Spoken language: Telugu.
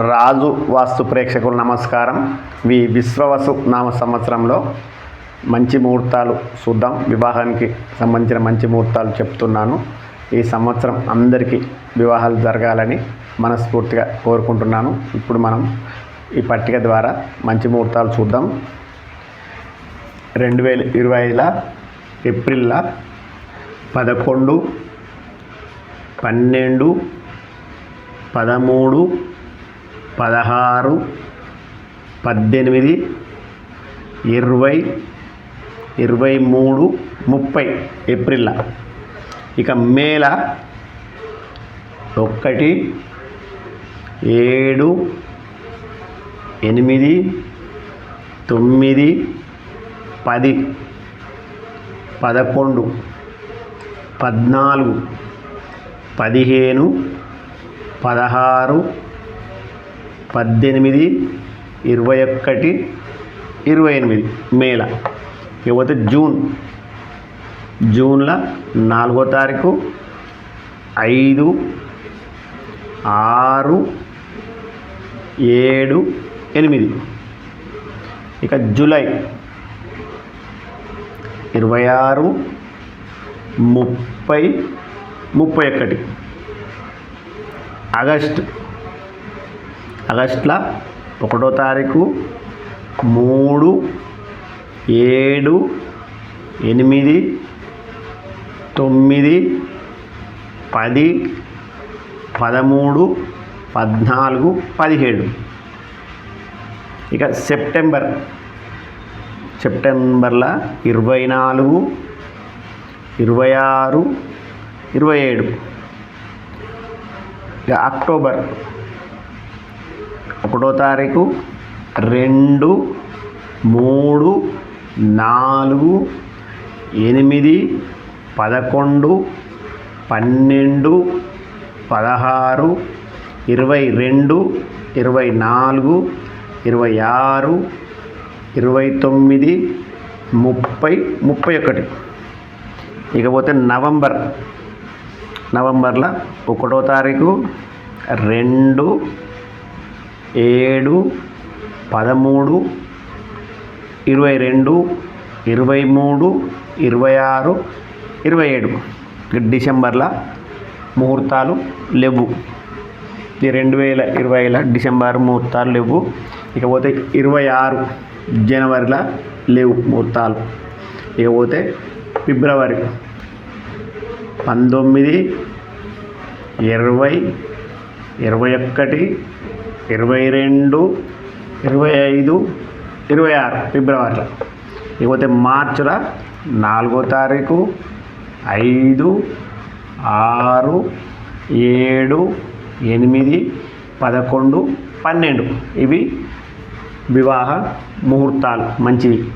రాజు వాస్తు ప్రేక్షకులు నమస్కారం. మీ విశ్వవసు నామ సంవత్సరంలో మంచి ముహూర్తాలు చూద్దాం. వివాహానికి సంబంధించిన మంచి ముహూర్తాలు చెప్తున్నాను. ఈ సంవత్సరం అందరికీ వివాహాలు జరగాలని మనస్ఫూర్తిగా కోరుకుంటున్నాను. ఇప్పుడు మనం ఈ పట్టిక ద్వారా మంచి ముహూర్తాలు చూద్దాం. రెండు వేల ఇరవై ఐదుల ఏప్రిల్ల పదకొండు పన్నెండు పదమూడు పదహారు పద్దెనిమిది ఇరవై ఇరవై మూడు ముప్పై ఏప్రిల్ ఇక మేల ఒకటి ఏడు ఎనిమిది తొమ్మిది పది పదకొండు పద్నాలుగు పదిహేను పదహారు పద్దెనిమిది ఇరవై ఒకటి ఇరవై ఎనిమిది మేల. ఇకపోతే జూన్. జూన్లో నాలుగో తారీఖు ఐదు ఆరు ఏడు ఎనిమిది. ఇక జూలై ఇరవై ఆరు ముప్పై ముప్పై ఒకటి ఆగస్ట్ ఆగస్ట్ల ఒకటో తారీఖు మూడు ఏడు ఎనిమిది తొమ్మిది పది పదమూడు పద్నాలుగు పదిహేడు. ఇక సెప్టెంబర్ సెప్టెంబర్లో ఇరవై నాలుగు ఇరవై ఆరు ఇరవై ఏడు. ఇక అక్టోబర్ ఒకటో తారీఖు రెండు మూడు నాలుగు ఎనిమిది పదకొండు పన్నెండు పదహారు ఇరవై రెండు ఇరవై నాలుగు ఇరవై ఆరు ఇరవై తొమ్మిది ముప్పై ముప్పై ఒకటి. ఇకపోతే నవంబర్ నవంబర్లో ఒకటో తారీఖు రెండు ఏడు పదమూడు ఇరవై రెండు ఇరవై మూడు ఇరవై ఆరు ఇరవై ఏడు డిసెంబర్ల ముహూర్తాలు లేవు. ఈ రెండు వేల ఇరవైల డిసెంబర్ ముహూర్తాలు లేవు. ఇకపోతే ఇరవై ఆరు జనవరిలో లేవు ముహూర్తాలు. ఇకపోతే ఫిబ్రవరి పంతొమ్మిది ఇరవై ఇరవై ఒకటి ఇరవై రెండు ఇరవై ఐదు ఇరవై ఆరు ఫిబ్రవరిలో. ఇకపోతే మార్చిలో నాలుగో తారీఖు ఐదు ఆరు ఏడు ఎనిమిది పదకొండు పన్నెండు. ఇవి వివాహ ముహూర్తాలు. మంచివి.